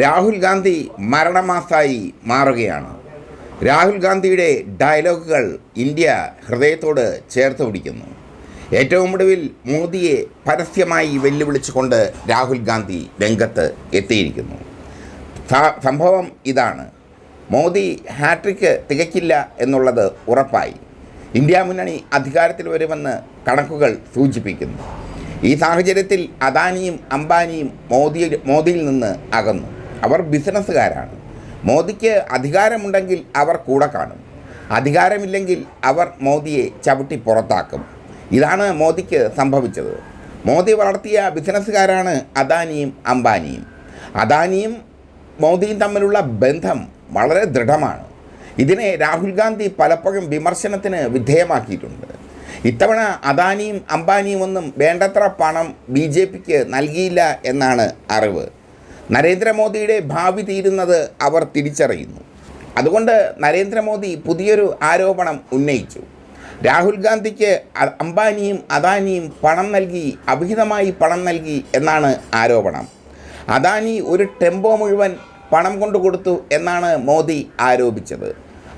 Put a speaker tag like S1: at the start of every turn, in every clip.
S1: രാഹുൽ ഗാന്ധി മരണമാസായി മാറുകയാണ്. രാഹുൽ ഗാന്ധിയുടെ ഡയലോഗുകൾ ഇന്ത്യ ഹൃദയത്തോട് ചേർത്ത് പിടിക്കുന്നു. ഏറ്റവും ഒടുവിൽ മോദിയെ പരസ്യമായി വെല്ലുവിളിച്ചുകൊണ്ട് രാഹുൽ ഗാന്ധി രംഗത്ത് എത്തിയിരിക്കുന്നു. സംഭവം ഇതാണ്. മോദി ഹാട്രിക്ക് തികയ്ക്കില്ല എന്നുള്ളത് ഉറപ്പായി. ഇന്ത്യ മുന്നണി അധികാരത്തിൽ വരുമെന്ന് കണക്കുകൾ സൂചിപ്പിക്കുന്നു. ഈ സാഹചര്യത്തിൽ അദാനിയും അംബാനിയും മോദി മോദിയിൽ നിന്ന് അകന്നു. അവർ ബിസിനസ്സുകാരാണ്. മോദിക്ക് അധികാരമുണ്ടെങ്കിൽ അവർ കൂടെ കാണും. അധികാരമില്ലെങ്കിൽ അവർ മോദിയെ ചവിട്ടി പുറത്താക്കും. ഇതാണ് മോദിക്ക് സംഭവിച്ചത്. മോദി വളർത്തിയ ബിസിനസ്സുകാരാണ് അദാനിയും അംബാനിയും. അദാനിയും മോദിയും തമ്മിലുള്ള ബന്ധം വളരെ ദൃഢമാണ്. ഇതിനെ രാഹുൽ ഗാന്ധി പലപ്പോഴും വിമർശനത്തിന് വിധേയമാക്കിയിട്ടുണ്ട്. ഇത്തവണ അദാനിയും അംബാനിയും ഒന്നും വേണ്ടത്ര പണം ബി ജെ പിക്ക് നൽകിയില്ല എന്നാണ് അറിവ്. നരേന്ദ്രമോദിയുടെ ഭാവി തീരുന്നത് അവർ തിരിച്ചറിയുന്നു. അതുകൊണ്ട് നരേന്ദ്രമോദി പുതിയൊരു ആരോപണം ഉന്നയിച്ചു. രാഹുൽ ഗാന്ധിക്ക് അംബാനിയും അദാനിയും പണം നൽകി അഭിഹിതമായി പണം നൽകി എന്നാണ് ആരോപണം. അദാനി ഒരു ടെമ്പോ മുഴുവൻ പണം കൊണ്ടു കൊടുത്തു എന്നാണ് മോദി ആരോപിച്ചത്.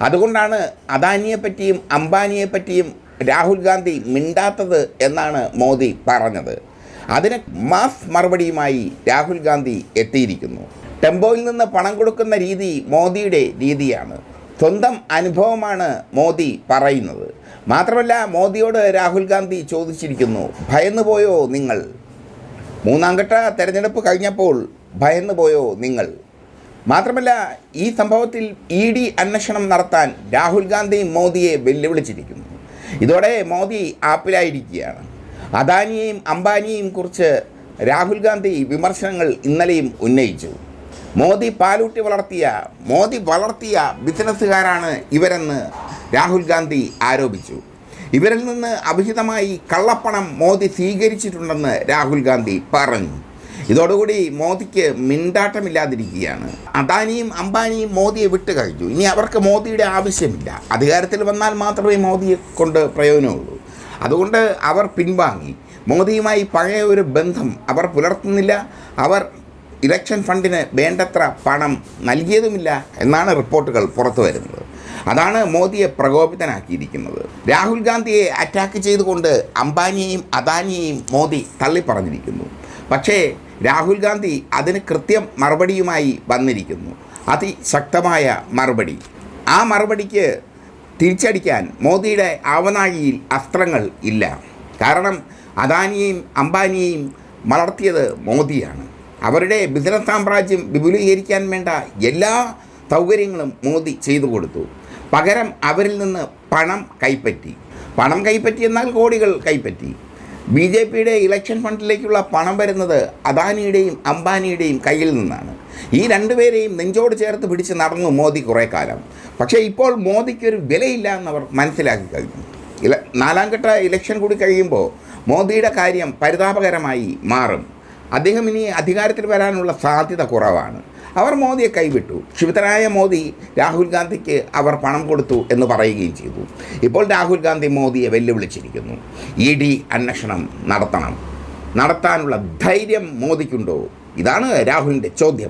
S1: അതുകൊണ്ടാണ് അദാനിയെപ്പറ്റിയും അംബാനിയെപ്പറ്റിയും രാഹുൽ ഗാന്ധി മിണ്ടാത്തത് എന്നാണ് മോദി പറഞ്ഞത്. അതിന് മാസ് മറുപടിയുമായി രാഹുൽ ഗാന്ധി എത്തിയിരിക്കുന്നു. ടെമ്പോയിൽ നിന്ന് പണം കൊടുക്കുന്ന രീതി മോദിയുടെ രീതിയാണ്. സ്വന്തം അനുഭവമാണ് മോദി പറയുന്നത്. മാത്രമല്ല മോദിയോട് രാഹുൽ ഗാന്ധി ചോദിച്ചിരിക്കുന്നു ഭയന്നുപോയോ നിങ്ങൾ? മൂന്നാം ഘട്ട തെരഞ്ഞെടുപ്പ് കഴിഞ്ഞപ്പോൾ ഭയന്നുപോയോ നിങ്ങൾ? മാത്രമല്ല ഈ സംഭവത്തിൽ ഇ ഡി അന്വേഷണം നടത്താൻ രാഹുൽ ഗാന്ധി മോദിയെ വെല്ലുവിളിച്ചിരിക്കുന്നു. ഇതോടെ മോദി ആപ്പിലായിരിക്കുകയാണ്. അദാനിയെയും അംബാനിയെയും കുറിച്ച് രാഹുൽ ഗാന്ധി വിമർശനങ്ങൾ ഇന്നലെയും ഉന്നയിച്ചു. മോദി പാലൂട്ടി വളർത്തിയ മോദി വളർത്തിയ ബിസിനസ്സുകാരാണ് ഇവരെന്ന് രാഹുൽ ഗാന്ധി ആരോപിച്ചു. ഇവരിൽ നിന്ന് അഭിഹിതമായി കള്ളപ്പണം മോദി സ്വീകരിച്ചിട്ടുണ്ടെന്ന് രാഹുൽ ഗാന്ധി പറഞ്ഞു. ഇതോടുകൂടി മോദിക്ക് മിണ്ടാട്ടമില്ലാതിരിക്കുകയാണ്. അദാനിയും അംബാനിയും മോദിയെ വിട്ടു കഴിഞ്ഞു. ഇനി അവർക്ക് മോദിയുടെ ആവശ്യമില്ല. അധികാരത്തിൽ വന്നാൽ മാത്രമേ മോദിയെ കൊണ്ട് പ്രയോജനമുള്ളൂ. അതുകൊണ്ട് അവർ പിൻവാങ്ങി. മോദിയുമായി പഴയ ഒരു ബന്ധം അവർ പുലർത്തുന്നില്ല. അവർ ഇലക്ഷൻ ഫണ്ടിന് വേണ്ടത്ര പണം നൽകിയതുമില്ല എന്നാണ് റിപ്പോർട്ടുകൾ പുറത്തു വരുന്നത്. അതാണ് മോദിയെ പ്രകോപിതനാക്കിയിരിക്കുന്നത്. രാഹുൽ ഗാന്ധിയെ അറ്റാക്ക് ചെയ്തുകൊണ്ട് അംബാനിയെയും അദാനിയെയും മോദി തള്ളിപ്പറഞ്ഞിരിക്കുന്നു. പക്ഷേ രാഹുൽ ഗാന്ധി അതിന് കൃത്യം മറുപടിയുമായി വന്നിരിക്കുന്നു. അതിശക്തമായ മറുപടി. ആ മറുപടിക്ക് തിരിച്ചടിക്കാൻ മോദിയുടെ ആവനാഴിയിൽ അസ്ത്രങ്ങൾ ഇല്ല. കാരണം അദാനിയെയും അംബാനിയെയും വളർത്തിയത് മോദിയാണ്. അവരുടെ ബിസിനസ് സാമ്രാജ്യം വിപുലീകരിക്കാൻ വേണ്ട എല്ലാ സൗകര്യങ്ങളും മോദി ചെയ്തു കൊടുത്തു. പകരം അവരിൽ നിന്ന് പണം കൈപ്പറ്റി. പണം കൈപ്പറ്റി എന്നാൽ കോടികൾ കൈപ്പറ്റി. ബി ജെ പിയുടെ ഇലക്ഷൻ ഫണ്ടിലേക്കുള്ള പണം വരുന്നത് അദാനിയുടെയും അംബാനിയുടെയും കയ്യിൽ നിന്നാണ്. ഈ രണ്ടുപേരെയും നെഞ്ചോട് ചേർത്ത് പിടിച്ച് നടന്നു മോദി കുറേ കാലം. പക്ഷേ ഇപ്പോൾ മോദിക്കൊരു വിലയില്ല എന്നവർ മനസ്സിലാക്കി കഴിഞ്ഞു. ഇല നാലാം ഘട്ട ഇലക്ഷൻ കൂടി കഴിയുമ്പോൾ മോദിയുടെ കാര്യം പരിതാപകരമായി മാറും. അദ്ദേഹം ഇനി അധികാരത്തിൽ വരാനുള്ള സാധ്യത കുറവാണ്. അവർ മോദിയെ കൈവിട്ടു. ക്ഷുഭിതനായ മോദി രാഹുൽ ഗാന്ധിക്ക് അവർ പണം കൊടുത്തു എന്ന് പറയുകയും ചെയ്തു. ഇപ്പോൾ രാഹുൽ ഗാന്ധി മോദിയെ വെല്ലുവിളിച്ചിരിക്കുന്നു. ഇ ഡി അന്വേഷണം നടത്തണം. നടത്താനുള്ള ധൈര്യം മോദിക്കുണ്ടോ? ഇതാണ് രാഹുലിന്റെ ചോദ്യം.